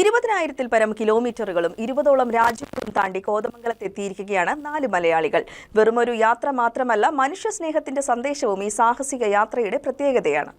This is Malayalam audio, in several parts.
ഇരുപതിനായിരത്തിൽ പരം കിലോമീറ്ററുകളും ഇരുപതോളം രാജ്യങ്ങളും താണ്ടി കോതമംഗലത്തെത്തിയിരിക്കുകയാണ് നാല് മലയാളികൾ. വെറുമൊരു യാത്ര മാത്രമല്ല മനുഷ്യസ്നേഹത്തിന്റെ സന്ദേശവും ഈ സാഹസിക യാത്രയുടെ പ്രത്യേകതയാണ്.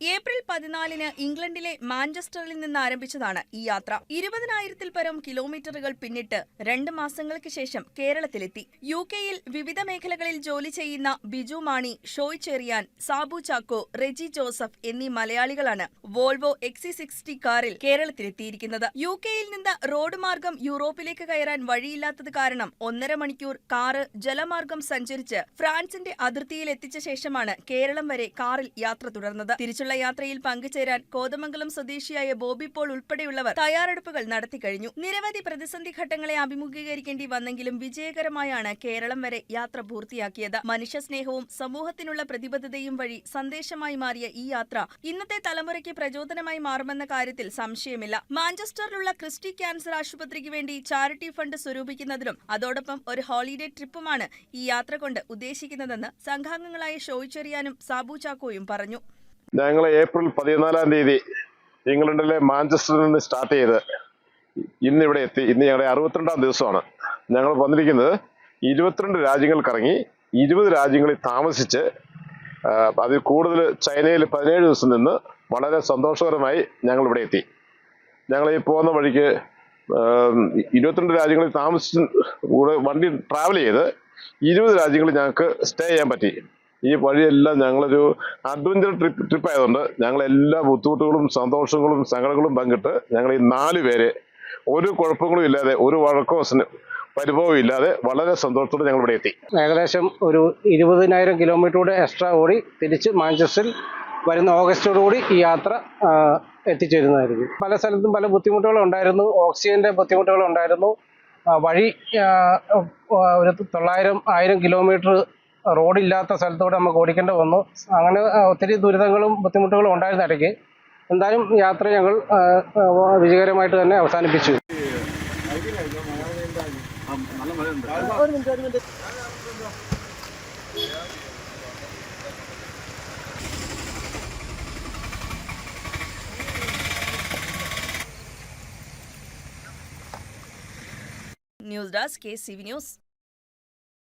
ഏപ്രിൽ പതിനാലിന് ഇംഗ്ലണ്ടിലെ മാഞ്ചസ്റ്ററിൽ നിന്ന് ആരംഭിച്ചതാണ് ഈ യാത്ര. ഇരുപതിനായിരത്തിൽ പരം കിലോമീറ്ററുകൾ പിന്നിട്ട് രണ്ട് മാസങ്ങൾക്ക് ശേഷം കേരളത്തിലെത്തി. യു കെയിൽ വിവിധ മേഖലകളിൽ ജോലി ചെയ്യുന്ന ബിജു മാണി ഷോയ് ചെറിയാൻ സാബു ചാക്കോ റെജി ജോസഫ് എന്നീ മലയാളികളാണ് വോൾവോ എക്സി സിക്സ്റ്റി കാറിൽ കേരളത്തിലെത്തിയിരിക്കുന്നത്. യു കെയിൽ നിന്ന് റോഡ് മാർഗം യൂറോപ്പിലേക്ക് കയറാൻ വഴിയില്ലാത്തത് കാരണം ഒന്നര മണിക്കൂർ കാറ് ജലമാർഗം സഞ്ചരിച്ച് ഫ്രാൻസിന്റെ അതിർത്തിയിൽ എത്തിച്ച ശേഷമാണ് കേരളം വരെ കാറിൽ യാത്ര തുടർന്നത്. തിരിച്ചുള്ള യാത്രയിൽ പങ്കുചേരാൻ കോതമംഗലം സ്വദേശിയായ ബോബി പോൾ ഉൾപ്പെടെയുള്ളവർ തയ്യാറെടുപ്പുകൾ നടത്തിക്കഴിഞ്ഞു നിരവധി പ്രതിസന്ധി ഘട്ടങ്ങളെ അഭിമുഖീകരിക്കേണ്ടി വന്നെങ്കിലും വിജയകരമായാണ് കേരളം വരെ യാത്ര പൂർത്തിയാക്കിയത്. മനുഷ്യസ്നേഹവും സമൂഹത്തിനുള്ള പ്രതിബദ്ധതയും വഴി സന്ദേശമായി മാറിയ ഈ യാത്ര ഇന്നത്തെ തലമുറയ്ക്ക് പ്രചോദനമായി മാറുമെന്ന കാര്യത്തിൽ സംശയമില്ല. മാഞ്ചസ്റ്ററിലുള്ള ക്രിസ്റ്റി ക്യാൻസർ ആശുപത്രിക്ക് വേണ്ടി ചാരിറ്റി ഫണ്ട് സ്വരൂപിക്കുന്നതിനും അതോടൊപ്പം ഒരു ഹോളിഡേ ട്രിപ്പുമാണ് ഈ യാത്ര കൊണ്ട് ഉദ്ദേശിക്കുന്നതെന്ന് സംഘാംഗങ്ങളായ ഷോയിച്ചെറിയാനും സാബു ചാക്കോയും പറഞ്ഞു. ഞങ്ങൾ ഏപ്രിൽ പതിനാലാം തീയതി ഇംഗ്ലണ്ടിലെ മാഞ്ചസ്റ്ററിൽ നിന്ന് സ്റ്റാർട്ട് ചെയ്ത് ഇന്ന് ഇവിടെ എത്തി. ഇന്ന് ഞങ്ങളുടെ അറുപത്തിരണ്ടാം ദിവസമാണ്. ഞങ്ങൾ വന്നിരിക്കുന്നത് ഇരുപത്തിരണ്ട് രാജ്യങ്ങൾ കറങ്ങി ഇരുപത് രാജ്യങ്ങളിൽ താമസിച്ച് അതിൽ കൂടുതൽ ചൈനയിൽ പതിനേഴ് ദിവസം നിന്ന് വളരെ സന്തോഷകരമായി ഞങ്ങൾ ഇവിടെ എത്തി. ഞങ്ങൾ ഈ പോകുന്ന വഴിക്ക് ഇരുപത്തിരണ്ട് രാജ്യങ്ങളിൽ താമസിച്ച് കൂടെ വണ്ടി ട്രാവൽ ചെയ്ത് ഇരുപത് രാജ്യങ്ങളിൽ ഞങ്ങൾക്ക് സ്റ്റേ ചെയ്യാൻ പറ്റി. ഈ വഴിയെല്ലാം ഞങ്ങളൊരു അഡ്വഞ്ചർ ട്രിപ്പ് ട്രിപ്പ് ആയതുകൊണ്ട് ഞങ്ങൾ എല്ലാ ബുദ്ധിമുട്ടുകളും സന്തോഷങ്ങളും സങ്കടങ്ങളും പങ്കിട്ട് ഞങ്ങൾ ഈ നാല് പേരെ ഒരു കുഴപ്പങ്ങളും ഇല്ലാതെ ഒരു വഴക്കോ പരിഭവം ഇല്ലാതെ വളരെ സന്തോഷത്തോടെ ഞങ്ങൾ ഇവിടെ എത്തി. ഏകദേശം ഒരു ഇരുപതിനായിരം കിലോമീറ്റർ കൂടെ എക്സ്ട്രാ ഓടി തിരിച്ച് മാഞ്ചസ്റ്ററിൽ വരുന്ന ഓഗസ്റ്റോടുകൂടി ഈ യാത്ര എത്തിച്ചേരുന്നതായിരിക്കും. പല സ്ഥലത്തും പല ബുദ്ധിമുട്ടുകളും ഉണ്ടായിരുന്നു ഓക്സിജന്റെ ആ, വഴി ഒരു തൊള്ളായിരം ആയിരം കിലോമീറ്റർ റോഡില്ലാത്ത സ്ഥലത്തൂടെ നമുക്ക് ഓടിക്കേണ്ടി വന്നു. അങ്ങനെ ഒത്തിരി ദുരിതങ്ങളും ബുദ്ധിമുട്ടുകളും ഉണ്ടായിരുന്ന ഇടയ്ക്ക് എന്തായാലും യാത്ര ഞങ്ങൾ വിജയകരമായിട്ട് തന്നെ അവസാനിപ്പിച്ചു. News desk K C V news.